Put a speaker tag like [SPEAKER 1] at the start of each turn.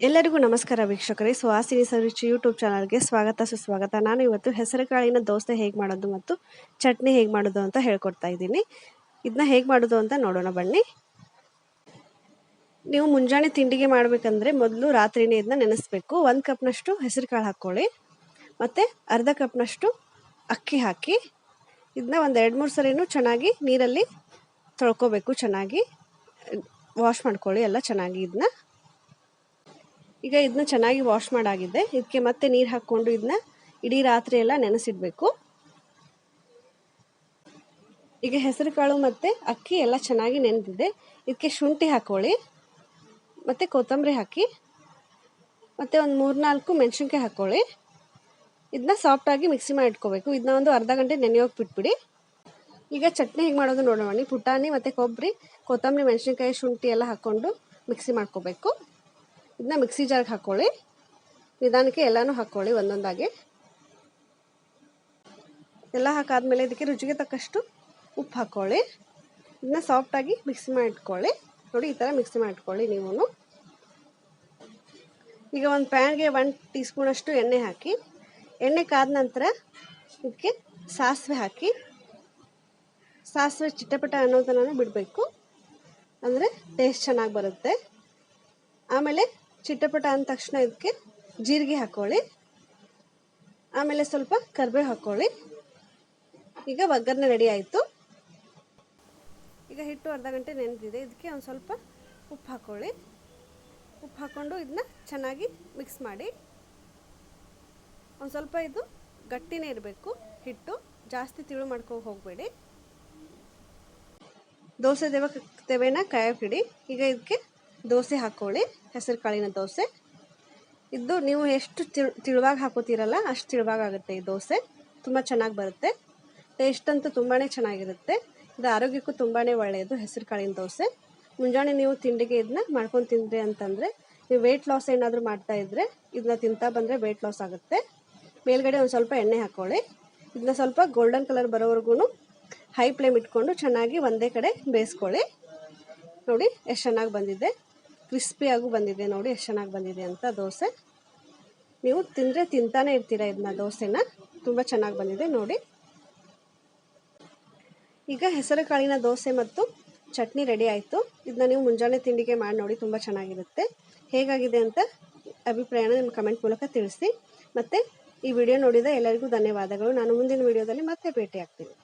[SPEAKER 1] ಎಲ್ಲರಿಗೂ ನಮಸ್ಕಾರ ವೀಕ್ಷಕರೇ. ಸುಹಾಸಿನಿ ಸರುಚಿ ಯೂಟ್ಯೂಬ್ ಚಾನಲ್ಗೆ ಸ್ವಾಗತ, ಸುಸ್ವಾಗತ. ನಾನು ಇವತ್ತು ಹೆಸರುಕಾಳಿನ ದೋಸೆ ಹೇಗೆ ಮಾಡೋದು ಮತ್ತು ಚಟ್ನಿ ಹೇಗೆ ಮಾಡೋದು ಅಂತ ಹೇಳ್ಕೊಡ್ತಾ ಇದ್ದೀನಿ. ಇದನ್ನ ಹೇಗೆ ಮಾಡೋದು ಅಂತ ನೋಡೋಣ ಬನ್ನಿ. ನೀವು ಮುಂಜಾನೆ ತಿಂಡಿಗೆ ಮಾಡಬೇಕಂದ್ರೆ ಮೊದಲು ರಾತ್ರಿನೇ ಇದನ್ನ ನೆನೆಸ್ಬೇಕು. ಒಂದು ಕಪ್ನಷ್ಟು ಹೆಸರು ಕಾಳು ಹಾಕ್ಕೊಳ್ಳಿ. ಮತ್ತು ಅರ್ಧ ಕಪ್ನಷ್ಟು ಅಕ್ಕಿ ಹಾಕಿ ಇದನ್ನ ಒಂದು ಎರಡು ಮೂರು ಸರಿನೂ ಚೆನ್ನಾಗಿ ನೀರಲ್ಲಿ ತೊಳ್ಕೊಬೇಕು ಚೆನ್ನಾಗಿ. ವಾಶ್ ಮಾಡ್ಕೊಳ್ಳಿ, ಎಲ್ಲ ಚೆನ್ನಾಗಿ ಇದನ್ನ ಈಗ ಇದನ್ನ ಚೆನ್ನಾಗಿ ವಾಶ್ ಮಾಡಾಗಿದೆ ಇದಕ್ಕೆ ಮತ್ತೆ ನೀರು ಹಾಕ್ಕೊಂಡು ಇದನ್ನ ಇಡೀ ರಾತ್ರಿ ಎಲ್ಲ ನೆನೆಸಿಡಬೇಕು. ಈಗ ಹೆಸರು ಕಾಳು ಮತ್ತು ಅಕ್ಕಿ ಎಲ್ಲ ಚೆನ್ನಾಗಿ ನೆನೆದಿದೆ. ಇದಕ್ಕೆ ಶುಂಠಿ ಹಾಕೊಳ್ಳಿ, ಮತ್ತು ಕೊತ್ತಂಬರಿ ಹಾಕಿ, ಮತ್ತು ಒಂದು ಮೂರ್ನಾಲ್ಕು ಮೆಣಸಿನ್ಕಾಯಿ ಹಾಕ್ಕೊಳ್ಳಿ ಇದನ್ನ ಸಾಫ್ಟಾಗಿ ಮಿಕ್ಸಿ ಮಾಡಿ ಇಟ್ಕೋಬೇಕು. ಇದನ್ನ ಒಂದು ಅರ್ಧ ಗಂಟೆ ನೆನೆಯೋಕೆ ಬಿಟ್ಬಿಡಿ. ಈಗ ಚಟ್ನಿ ಹೇಗೆ ಮಾಡೋದು ನೋಡೋಣ. ಪುಟಾಣಿ ಮತ್ತು ಕೊಬ್ಬರಿ, ಕೊತ್ತಂಬರಿ, ಮೆಣಸಿನ್ಕಾಯಿ, ಶುಂಠಿ ಎಲ್ಲ ಹಾಕ್ಕೊಂಡು ಮಿಕ್ಸಿ ಮಾಡ್ಕೋಬೇಕು. ಇದನ್ನ ಮಿಕ್ಸಿ ಜಾರ್ಗೆ ಹಾಕ್ಕೊಳ್ಳಿ ನಿಧಾನಕ್ಕೆ ಎಲ್ಲನೂ ಹಾಕ್ಕೊಳ್ಳಿ ಒಂದೊಂದಾಗಿ. ಎಲ್ಲ ಹಾಕಾದ್ಮೇಲೆ ಇದಕ್ಕೆ ರುಚಿಗೆ ತಕ್ಕಷ್ಟು ಉಪ್ಪು ಹಾಕ್ಕೊಳ್ಳಿ ಇದನ್ನ ಸಾಫ್ಟಾಗಿ ಮಿಕ್ಸಿ ಮಾಡಿಟ್ಕೊಳ್ಳಿ ನೋಡಿ, ಈ ಥರ ಮಿಕ್ಸಿ ಮಾಡಿಟ್ಕೊಳ್ಳಿ ನೀವು ಈಗ ಒಂದು ಪ್ಯಾನ್ಗೆ ಒನ್ ಟೀ ಸ್ಪೂನಷ್ಟು ಎಣ್ಣೆ ಹಾಕಿ, ಎಣ್ಣೆ ಕಾದ ನಂತರ ಇದಕ್ಕೆ ಸಾಸಿವೆ ಹಾಕಿ. ಸಾಸಿವೆ ಚಿಟ್ಟಪಟ ಅನ್ನೋದನ್ನು ಬಿಡಬೇಕು. ಅಂದರೆ ಟೇಸ್ಟ್ ಚೆನ್ನಾಗಿ ಬರುತ್ತೆ. ಆಮೇಲೆ ಚಿಟ್ಟಪಟ ಅಂದ ತಕ್ಷಣ ಇದಕ್ಕೆ ಜೀರಿಗೆ ಹಾಕ್ಕೊಳ್ಳಿ ಆಮೇಲೆ ಸ್ವಲ್ಪ ಕರಿಬೇವು ಹಾಕ್ಕೊಳ್ಳಿ ಈಗ ಒಗ್ಗರಣೆ ರೆಡಿ ಆಯಿತು. ಈಗ ಹಿಟ್ಟು ಅರ್ಧ ಗಂಟೆ ನೆನೆದಿದೆ. ಇದಕ್ಕೆ ಒಂದು ಸ್ವಲ್ಪ ಉಪ್ಪು ಹಾಕ್ಕೊಳ್ಳಿ ಉಪ್ಪು ಹಾಕ್ಕೊಂಡು ಇದನ್ನ ಚೆನ್ನಾಗಿ ಮಿಕ್ಸ್ ಮಾಡಿ. ಒಂದು ಸ್ವಲ್ಪ ಇದು ಗಟ್ಟಿನೇ ಇರಬೇಕು. ಹಿಟ್ಟು ಜಾಸ್ತಿ ತಿಳು ಮಾಡ್ಕೊ ಹೋಗಬೇಡಿ. ದೋಸೆ ದೇವ ತೆವೆನ ಕಾಯೋಕಿಡಿ ಈಗ ಇದಕ್ಕೆ ದೋಸೆ ಹಾಕ್ಕೊಳ್ಳಿ ಹೆಸರು ಕಾಳಿನ ದೋಸೆ. ಇದು ನೀವು ಎಷ್ಟು ತಿಳ್, ತಿಳುವಾಗಿ ಹಾಕೋತೀರಲ್ಲ ಅಷ್ಟು ತಿಳುವಾಗುತ್ತೆ ಈ ದೋಸೆ. ತುಂಬ ಚೆನ್ನಾಗಿ ಬರುತ್ತೆ. ಟೇಸ್ಟ್ ಅಂತೂ ತುಂಬಾ ಚೆನ್ನಾಗಿರುತ್ತೆ. ಇದು ಆರೋಗ್ಯಕ್ಕೂ ತುಂಬಾ ಒಳ್ಳೆಯದು ಹೆಸರು ಕಾಳಿನ ದೋಸೆ. ಮುಂಜಾನೆ ನೀವು ತಿಂಡಿಗೆ ಇದನ್ನ ಮಾಡ್ಕೊಂಡು ತಿಂದ್ರಿ ಅಂತಂದರೆ, ನೀವು ವೆಯ್ಟ್ ಲಾಸ್ ಏನಾದರೂ ಮಾಡ್ತಾ ಇದ್ದರೆ ಇದನ್ನ ತಿಂತಾ ಬಂದರೆ ವೆಯ್ಟ್ ಲಾಸ್ ಆಗುತ್ತೆ. ಮೇಲ್ಗಡೆ ಒಂದು ಸ್ವಲ್ಪ ಎಣ್ಣೆ ಹಾಕ್ಕೊಳ್ಳಿ ಇದನ್ನ ಸ್ವಲ್ಪ ಗೋಲ್ಡನ್ ಕಲರ್ ಬರೋವರೆಗೂ ಹೈ ಫ್ಲೇಮ್ ಇಟ್ಕೊಂಡು ಚೆನ್ನಾಗಿ ಒಂದೇ ಕಡೆ ಬೇಯಿಸ್ಕೊಳ್ಳಿ. ನೋಡಿ, ಎಷ್ಟು ಚೆನ್ನಾಗಿ ಬಂದಿದೆ. ಕ್ರಿಸ್ಪಿಯಾಗೂ ಬಂದಿದೆ ನೋಡಿ, ಎಷ್ಟು ಚೆನ್ನಾಗಿ ಬಂದಿದೆ ಅಂತ ದೋಸೆ. ನೀವು ತಿಂದರೆ ತಿಂತಾನೆ ಇರ್ತೀರ ಇದನ್ನ ದೋಸೆನ. ತುಂಬ ಚೆನ್ನಾಗಿ ಬಂದಿದೆ ನೋಡಿ. ಈಗ ಹೆಸರು ಕಾಳಿನ ದೋಸೆ ಮತ್ತು ಚಟ್ನಿ ರೆಡಿ ಆಯಿತು. ಇದನ್ನ ನೀವು ಮುಂಜಾನೆ ತಿಂಡಿಗೆ ಮಾಡಿ ನೋಡಿ, ತುಂಬ ಚೆನ್ನಾಗಿರುತ್ತೆ. ಹೇಗಾಗಿದೆ ಅಂತ ಅಭಿಪ್ರಾಯನ ನಿಮ್ಮ ಕಮೆಂಟ್ ಮೂಲಕ ತಿಳಿಸಿ. ಮತ್ತು ಈ ವಿಡಿಯೋ ನೋಡಿದ ಎಲ್ಲರಿಗೂ ಧನ್ಯವಾದಗಳು. ನಾನು ಮುಂದಿನ ವಿಡಿಯೋದಲ್ಲಿ ಮತ್ತೆ ಭೇಟಿ ಆಗ್ತೀನಿ